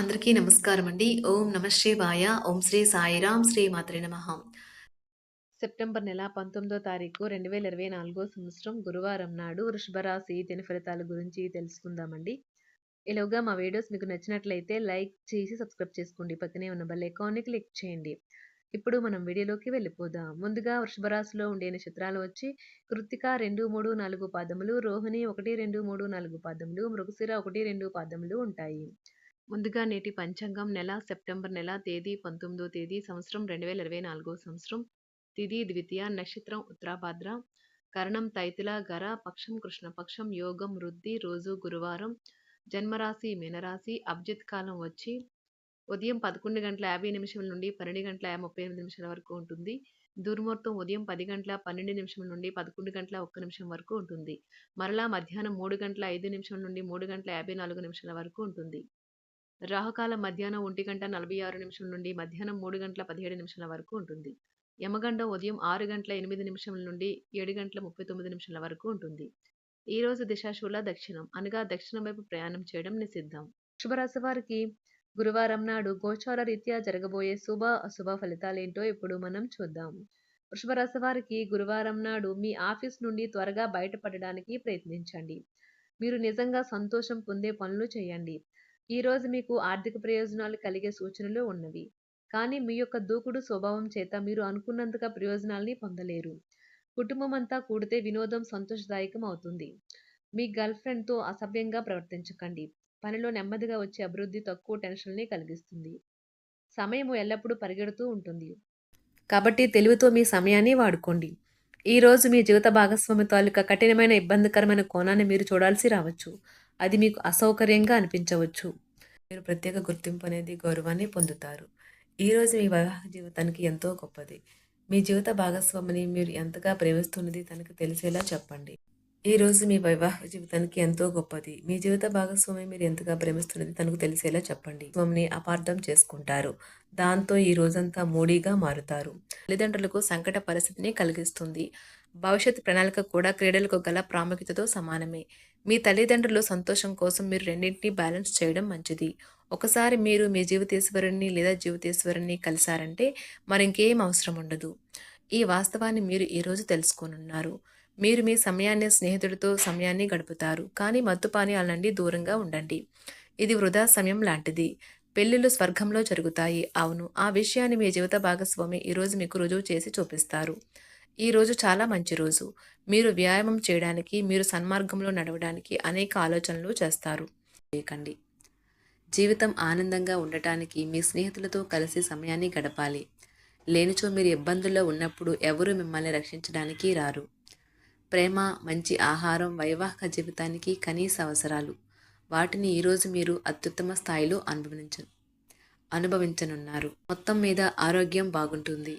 అందరికీ నమస్కారం అండి ఓం నమ శివాయ. ఓం శ్రీ సాయిరాం శ్రీ మాతృ నమ. సెప్టెంబర్ నెల పంతొమ్మిదో తారీఖు రెండు వేల ఇరవై నాలుగో సంవత్సరం గురువారం నాడు వృషభరాశి దిన ఫలితాల గురించి తెలుసుకుందామండి. ఇలాగా మా వీడియోస్ మీకు నచ్చినట్లయితే లైక్ చేసి సబ్స్క్రైబ్ చేసుకోండి. పక్కనే ఉన్న బెల్ ఐకాన్ని క్లిక్ చేయండి. ఇప్పుడు మనం వీడియోలోకి వెళ్ళిపోదాం. ముందుగా వృషభరాశిలో ఉండే నక్షత్రాలు వచ్చి కృత్తిక రెండు మూడు నాలుగు పాదములు రోహిణి ఒకటి రెండు మూడు నాలుగు పాదములు మృగశిర ఒకటి రెండు పాదములు ఉంటాయి. ముందుగా నేటి పంచాంగం నెల సెప్టెంబర్ నెల తేదీ పంతొమ్మిదో తేదీ సంవత్సరం రెండు వేల ఇరవై నాలుగో సంవత్సరం. తిది ద్వితీయ నక్షత్రం ఉత్తరాభాద్ర. కరణం తైతుల గర పక్షం కృష్ణపక్షం యోగం వృద్ధి రోజు గురువారం. జన్మరాశి మీనరాశి అబ్జిత్ కాలం వచ్చి ఉదయం పదకొండు గంటల యాభై నిమిషం నుండి పన్నెండు గంటల ముప్పై ఎనిమిది నిమిషాల వరకు ఉంటుంది. దుర్ముహూర్తం ఉదయం పది గంటల పన్నెండు నిమిషం నుండి పదకొండు గంటల ఒక్క నిమిషం వరకు ఉంటుంది. మరలా మధ్యాహ్నం మూడు గంటల ఐదు నిమిషం నుండి మూడు గంటల యాభై నాలుగు నిమిషాల వరకు ఉంటుంది. రాహుకాలం మధ్యాహ్నం ఒంటి గంట నలభై ఆరు నిమిషం నుండి మధ్యాహ్నం మూడు గంటల పదిహేడు నిమిషాల వరకు ఉంటుంది. యమగండం ఉదయం ఆరు గంటల ఎనిమిది నిమిషం నుండి ఏడు గంటల ముప్పై తొమ్మిది నిమిషాల వరకు ఉంటుంది. ఈ రోజు దిశాశూల దక్షిణం అనగా దక్షిణం వైపు ప్రయాణం చేయడం నిషిద్ధం. శుభరాశి వారికి గురువారం నాడు గోచార రీత్యా జరగబోయే శుభ అశుభ ఫలితాలేంటో ఇప్పుడు మనం చూద్దాం. వృషభరాశి వారికి గురువారం నాడు మీ ఆఫీస్ నుండి త్వరగా బయటపడడానికి ప్రయత్నించండి. మీరు నిజంగా సంతోషం పొందే పనులు చేయండి. ఈరోజు మీకు ఆర్థిక ప్రయోజనాలు కలిగే సూచనలు ఉన్నవి. కానీ మీ యొక్క దూకుడు స్వభావం చేత మీరు అనుకున్నంతగా ప్రయోజనాల్ని పొందలేరు. కుటుంబం అంతా కూడితే వినోదం సంతోషదాయకం అవుతుంది. మీ గర్ల్ ఫ్రెండ్తో అసభ్యంగా ప్రవర్తించకండి. పనిలో నెమ్మదిగా వచ్చే అభివృద్ధి తక్కువ టెన్షన్ని కలిగిస్తుంది. సమయం ఎల్లప్పుడూ పరిగెడుతూ ఉంటుంది. కాబట్టి తెలివితో మీ సమయాన్ని వాడుకోండి. ఈ రోజు మీ జీవిత భాగస్వామి తాలూకా కఠినమైన ఇబ్బందికరమైన కోణాన్ని మీరు చూడాల్సి రావచ్చు. అది మీకు అసౌకర్యంగా అనిపించవచ్చు. మీరు ప్రత్యేక గుర్తింపు అనేది గౌరవాన్ని పొందుతారు. ఈరోజు మీ వివాహ జీవితానికి ఎంతో గొప్పది. మీ జీవిత భాగస్వామిని మీరు ఎంతగా ప్రేమిస్తున్నది తనకు తెలిసేలా చెప్పండి. ఈ రోజు మీ వివాహ జీవితానికి ఎంతో గొప్పది. మీ జీవిత భాగస్వామి మీరు ఎంతగా ప్రేమిస్తున్నది తనకు తెలిసేలా చెప్పండి. స్వామిని అపార్థం చేసుకుంటారు. దాంతో ఈ రోజంతా మూడీగా మారుతారు. తల్లిదండ్రులకు సంకట పరిస్థితిని కలిగిస్తుంది. భవిష్యత్ ప్రణాళిక కూడా క్రీడలకు గల ప్రాముఖ్యతతో సమానమే. మీ తల్లిదండ్రులు సంతోషం కోసం మీరు రెండింటినీ బ్యాలెన్స్ చేయడం మంచిది. ఒకసారి మీరు మీ జీవితేశ్వరుణ్ణి లేదా జీవితేశ్వరుణ్ణి కలిశారంటే మరింకేం అవసరం ఉండదు. ఈ వాస్తవాన్ని మీరు ఈరోజు తెలుసుకోనున్నారు. మీరు మీ సమయాన్ని స్నేహితుడితో సమయాన్ని గడుపుతారు. కానీ మత్తుపానీయాల నుండి దూరంగా ఉండండి. ఇది వృధా సమయం లాంటిది. పెళ్ళిళ్ళు స్వర్గంలో జరుగుతాయి. అవును ఆ విషయాన్ని మీ జీవిత భాగస్వామి ఈరోజు మీకు రుజువు చేసి చూపిస్తారు. ఈ రోజు చాలా మంచి రోజు. మీరు వ్యాయామం చేయడానికి మీరు సన్మార్గంలో నడవడానికి అనేక ఆలోచనలు చేస్తారు. చేయకండి. జీవితం ఆనందంగా ఉండటానికి మీ స్నేహితులతో కలిసి సమయాన్ని గడపాలి. లేనిచో మీరు ఇబ్బందుల్లో ఉన్నప్పుడు ఎవరు మిమ్మల్ని రక్షించడానికి రారు. ప్రేమ మంచి ఆహారం వైవాహిక జీవితానికి కనీస అవసరాలు. వాటిని ఈరోజు మీరు అత్యుత్తమ స్థాయిలో అనుభవించ అనుభవించనున్నారు. మొత్తం మీద ఆరోగ్యం బాగుంటుంది.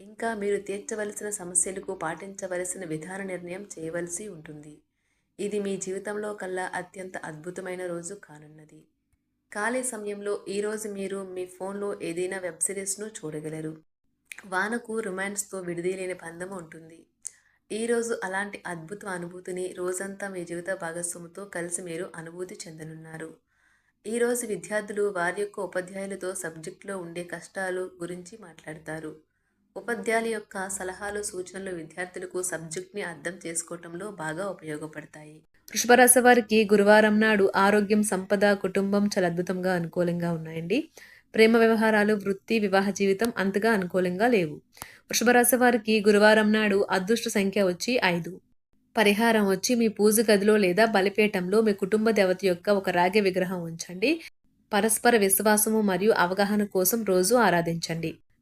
ఇంకా మీరు తీర్చవలసిన సమస్యలకు పాటించవలసిన విధాన నిర్ణయం చేయవలసి ఉంటుంది. ఇది మీ జీవితంలో కల్లా అత్యంత అద్భుతమైన రోజు కానున్నది. ఖాళీ సమయంలో ఈరోజు మీరు మీ ఫోన్లో ఏదైనా వెబ్ సిరీస్ను చూడగలరు. వానకు రొమాన్స్తో విడిదీలేని బంధం ఉంటుంది. ఈరోజు అలాంటి అద్భుత అనుభూతిని రోజంతా మీ జీవిత భాగస్వామితో కలిసి మీరు అనుభూతి చెందనున్నారు. ఈరోజు విద్యార్థులు వారి యొక్క ఉపాధ్యాయులతో సబ్జెక్టులో ఉండే కష్టాలు గురించి మాట్లాడతారు. ఉపాధ్యాయుల యొక్క సలహాలు సూచనలు విద్యార్థులకు సబ్జెక్ట్ని అర్థం చేసుకోవటంలో బాగా ఉపయోగపడతాయి. వృషభరాశి వారికి గురువారం నాడు ఆరోగ్యం సంపద కుటుంబం చాలా అద్భుతంగా అనుకూలంగా ఉన్నాయండి. ప్రేమ వ్యవహారాలు వృత్తి వివాహ జీవితం అంతగా అనుకూలంగా లేవు. వృషభరాశి వారికి గురువారం నాడు అదృష్ట సంఖ్య వచ్చి ఐదు. పరిహారం వచ్చి మీ పూజ గదిలో లేదా బలిపీఠంలో మీ కుటుంబ దేవత యొక్క ఒక రాగి విగ్రహం ఉంచండి. పరస్పర విశ్వాసము మరియు అవగాహన కోసం రోజు ఆరాధించండి.